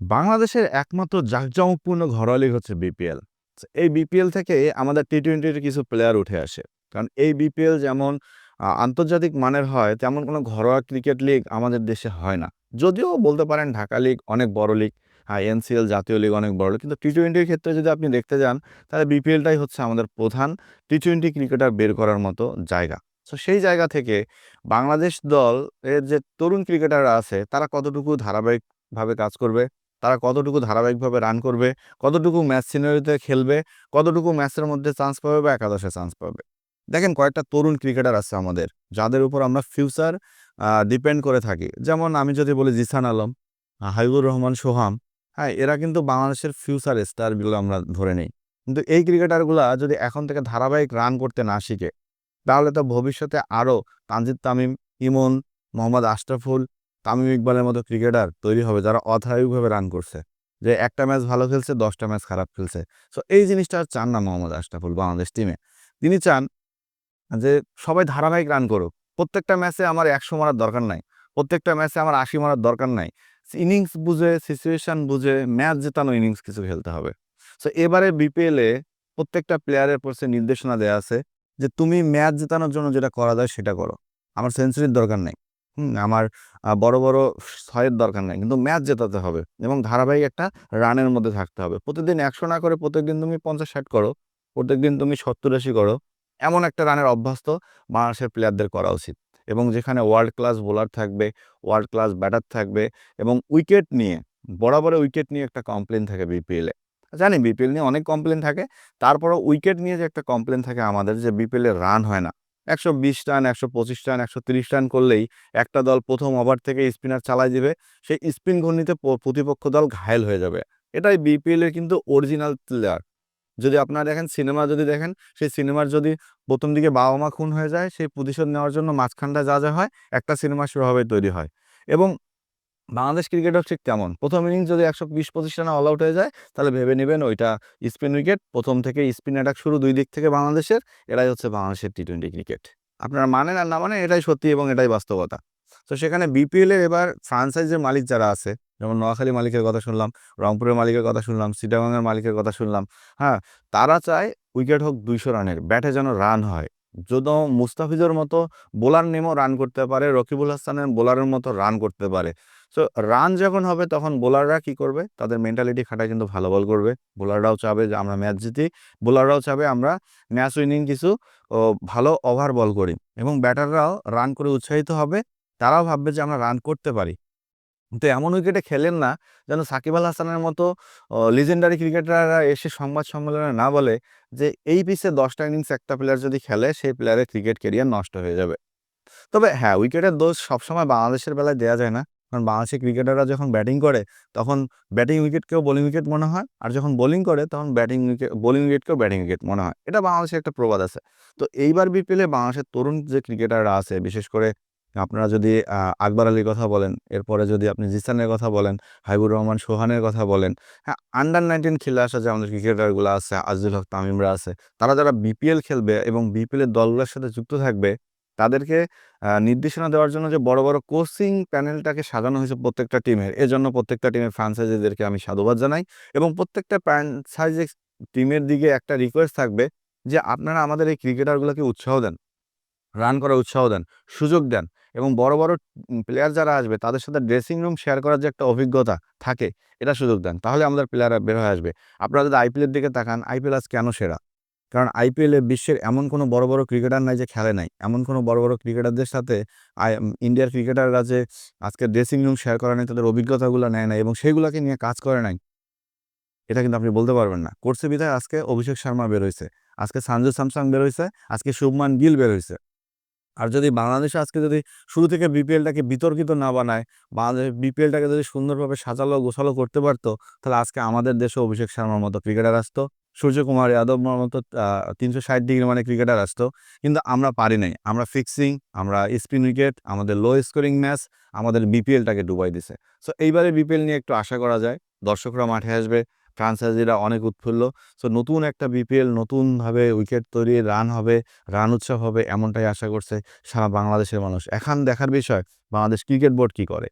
বাংলাদেশের একমাত্র জাঁকজমকপূর্ণ ঘরোয়া লিগ হচ্ছে বিপিএল। এই বিপিএল থেকে আমাদের টি টোয়েন্টির কিছু প্লেয়ার উঠে আসে। কারণ এই বিপিএল যেমন আন্তর্জাতিক মানের হয়, তেমন কোনো ঘরোয়া ক্রিকেট লিগ আমাদের দেশে হয় না। যদিও বলতে পারেন ঢাকা লিগ অনেক বড় লিগ, আ এনসিএল জাতীয় লিগ অনেক বড়। কিন্তু টি টোয়েন্টির ক্ষেত্রে যদি আপনি দেখতে যান, তাহলে বিপিএলটাই হচ্ছে আমাদের প্রধান টি টোয়েন্টি ক্রিকেটার বের করার মতো জায়গা। সো সেই জায়গা থেকে বাংলাদেশ দল এর যে তরুণ ক্রিকেটাররা আছে, তারা কতটুকু ধারাবাহিকভাবে কাজ করবে, তারা কতটুকু ধারাবাহিকভাবে রান করবে, কতটুকু ম্যাচ সিনারিতে খেলবে, কতটুকু ম্যাচের মধ্যে চান্স পাবে বা একাদশে চান্স পাবে। দেখেন কয়েকটা তরুণ ক্রিকেটার আছে আমাদের, যাদের উপর আমরা ফিউচার ডিপেন্ড করে থাকি। যেমন আমি যদি বলি জিসান আলম, হাবিবুর রহমান সোহাম, হ্যাঁ? এরা কিন্তু বাংলাদেশের ফিউচার স্টারগুলো আমরা ধরে নেই। কিন্তু এই ক্রিকেটারগুলা যদি এখন থেকে ধারাবাহিক রান করতে না শিখে, তাহলে তো ভবিষ্যতে আরও তানজিদ তামিম, ইমন, মোহাম্মদ আশরাফুল, তামিম ইকবালের মতো ক্রিকেটার তৈরি হবে যারা অধারাবাহিকভাবে রান করছে। যে একটা ম্যাচ ভালো খেলছে, দশটা ম্যাচ খারাপ খেলছে। সো এই জিনিসটা আর চান না মোহাম্মদ আশরাফুল বাংলাদেশ টিমে। তিনি চান যে সবাই ধারাবাহিক রান করুক। প্রত্যেকটা ম্যাচে আমার ১০০ মারার দরকার নাই। প্রত্যেকটা ম্যাচে আমার ৮০ মারার দরকার নাই। ইনিংস বুঝে, সিচুয়েশন বুঝে ম্যাচ জেতানো ইনিংস কিছু খেলতে হবে। সো এবারে বিপিএল প্রত্যেকটা প্লেয়ারের পড়ছে নির্দেশনা দেওয়া আছে যে, "তুমি ম্যাচ জেতানোর জন্য যেটা করা যায় সেটা করো। আমার সেঞ্চুরির দরকার নাই। আমার বড়, বড় ৬ এর দরকার নাই। কিন্তু ম্যাচ জেতাতে হবে এবং ধারাবাহিক একটা রানের মধ্যে থাকতে হবে। প্রতিদিন ১০০ না করে প্রত্যেকদিন তুমি ৫০-৬০ করো। প্রত্যেকদিন তুমি ৭০-৮০ করো। এমন একটা রানের অভ্যাস তো বাংলাদেশের প্লেয়ারদের করা উচিত। এবং যেখানে ওয়ার্ল্ড ক্লাস বোলার থাকবে, ওয়ার্ল্ড ক্লাস ব্যাটার থাকবে এবং উইকেট নিয়ে, বরাবরই উইকেট নিয়ে একটা কমপ্লেন থাকে বিপিএলে জানি বিপিএল নিয়ে অনেক কমপ্লেন থাকে। তারপরেও উইকেট নিয়ে যে একটা কমপ্লেন থাকে আমাদের যে বিপিএলে রান হয় না। ১২০ রান, ১২৫ রান, ১৩০ রান করলেই একটা দল প্রথম ওভার থেকে স্পিনার চালায় দিবে। সেই স্পিন ঘূর্ণিতে প্রতিপক্ষ দল ঘায়েল হয়ে যাবে। এটাই বিপিএল এর কিন্তু অরিজিনাল প্লেয়ার। যদি আপনারা দেখেন সিনেমা যদি দেখেন, সেই সিনেমার যদি প্রথম দিকে বাবা-মা খুন হয়ে যায়, সেই প্রতিশোধ নেওয়ার জন্য মাঝখানটা যা, যা হয়, একটা সিনেমা সেভাবেই তৈরি হয়। এবং বাংলাদেশ ক্রিকেটও ঠিক তেমন। প্রথম ইনিংস যদি ১২০-২৫ রানে অল আউট হয়ে যায়, তাহলে ভেবে নেবেন ওইটা স্পিন উইকেট। প্রথম থেকে স্পিন অ্যাটাক শুরু দুই দিক থেকে বাংলাদেশের। এটাই হচ্ছে বাংলাদেশের টি টোয়েন্টি ক্রিকেট। আপনারা মানেন আর না মানেন এটাই সত্যি এবং এটাই বাস্তবতা। তো সেখানে বিপিএল এর এবার ফ্র্যাঞ্চাইজির মালিক যারা আছে, যেমন নোয়াখালী মালিকের কথা শুনলাম, রংপুরের মালিকের কথা শুনলাম, চিটাগাংয়ের মালিকের কথা শুনলাম, হ্যাঁ? তারা চায় উইকেট হোক ২০০ রানের, ব্যাটে যেন রান হয়। যেন মুস্তাফিজের মতো বোলার নেমেও রান করতে পারে, রকিবুল হাসানের বোলারের মতো রান করতে পারে। সো রান যখন হবে তখন বোলাররা কি করবে? তাদের মেন্টালিটি খাটায় কিন্তু ভালো বল করবে। বোলাররাও চাবে যে আমরা ম্যাচ জিতি। বোলাররাও চাবে আমরা ম্যাচ উইনিং কিছু ভালো ওভার বল করি এবং ব্যাটাররাও রান করে উৎসাহিত হবে। তারাও ভাববে যে আমরা রান করতে পারি। কিন্তু এমন উইকেটে খেলেন না যেন সাকিব আল হাসানের মতো লিজেন্ডারি ক্রিকেটাররা এসে সংবাদ সম্মেলনে না বলে যে, এই পিচে ১০ টা ইনিংস একটা প্লেয়ার যদি খেলে, সেই প্লেয়ারের ক্রিকেট ক্যারিয়ার নষ্ট হয়ে যাবে। তবে হ্যাঁ, উইকেটের দোষ সবসময় বাংলাদেশের বেলায় দেয়া যায় না। কারণ বাংলাদেশের ক্রিকেটাররা যখন ব্যাটিং করে, তখন ব্যাটিং উইকেটকেও বোলিং উইকেট মনে হয়। আর যখন বোলিং করে, তখন ব্যাটিং উইকে বোলিং উইকেটকেও ব্যাটিং উইকেট মনে হয়। এটা বাংলাদেশের একটা প্রবাদ আছে। তো এইবার বিপিএল বাংলাদেশের তরুণ যে ক্রিকেটাররা আছে, বিশেষ করে আপনারা যদি আকবর আলীর কথা বলেন, এরপরে যদি আপনি জিসানের কথা বলেন, হাইবুর রহমান সোহানের কথা বলেন, হ্যাঁ, আন্ডার 19 খেলে আসা যে আমাদের ক্রিকেটারগুলো আছে, আজিজুল হক তামিমরা আছে, তারা যারা বিপিএল খেলবে এবং বিপিএল এর দলগুলোর সাথে যুক্ত থাকবে, তাদেরকে নির্দেশনা দেওয়ার জন্য যে বড়, বড় কোচিং প্যানেলটাকে সাজানো হয়েছে প্রত্যেকটা টিমের, এজন্য প্রত্যেকটা টিমের ফ্র্যাঞ্চাইজিদেরকে আমি সাধুবাদ জানাই এবং প্রত্যেকটা ফ্র্যাঞ্চাইজি টিমের দিকে একটা রিকোয়েস্ট থাকবে যে, আপনারা আমাদের এই ক্রিকেটারগুলোকে উৎসাহ দেন। রান করার উৎসাহ দেন, সুযোগ দেন এবং বড়, বড় প্লেয়ার যারা আসবে তাদের সাথে ড্রেসিং রুম শেয়ার করার যে একটা অভিজ্ঞতা থাকে, এটা সুযোগ দেন। তাহলে আমাদের প্লেয়াররা বের হয়ে আসবে। আপনারা যদি আইপিএল এর দিকে তাকান, আইপিএল আজ কেন সেরা? কারণ আইপিএল বিশ্বের এমন কোনো বড়, বড় ক্রিকেটার নাই যে খেলে নাই। এমন কোনো বড়, বড় ক্রিকেটারদের সাথে ইন্ডিয়ার ক্রিকেটাররা যে আজকে ড্রেসিং রুম শেয়ার করে নাই, তাদের অভিজ্ঞতাগুলো নেয় নাই এবং সেগুলাকে নিয়ে কাজ করে নাই। এটা কিন্তু আপনি বলতে পারবেন না। করছে বিধায় আজকে অভিষেক শর্মা বের হইছে। আজকে সানজু স্যামসন বের হইছে। আজকে শুভমান গিল বের হইছে। আর যদি বাংলাদেশে আজকে যদি শুরু থেকে বিপিএলটাকে বিতর্কিত না বানায়, বাংলাদেশ বিপিএলটাকে যদি সুন্দরভাবে সাজালো গোছালো করতে পারত, তাহলে আজকে আমাদের দেশে অভিষেক শর্মার মতো ক্রিকেটার আসতো। সূর্যকুমার যাদবর মতো তিনশো ষাট ডিগ্রি মানে ক্রিকেটার আসতো। কিন্তু আমরা পারি নাই। আমরা ফিক্সিং, আমরা স্পিন উইকেট, আমাদের লো স্কোরিং ম্যাচ আমাদের বিপিএলটাকে ডুবাই দিছে। সো এইবারে বিপিএল নিয়ে একটু আশা করা যায়। দর্শকরা মাঠে আসবে, ফ্র্যাঞ্চাইজিরা অনেক উৎফুল্ল। সো নতুন একটা বিপিএল নতুনভাবে উইকেট তৈরি, রান হবে, রান উৎসব হবে এমনটাই আশা করছে সারা বাংলাদেশের মানুষ। এখন দেখার বিষয় বাংলাদেশ ক্রিকেট বোর্ড কি করে?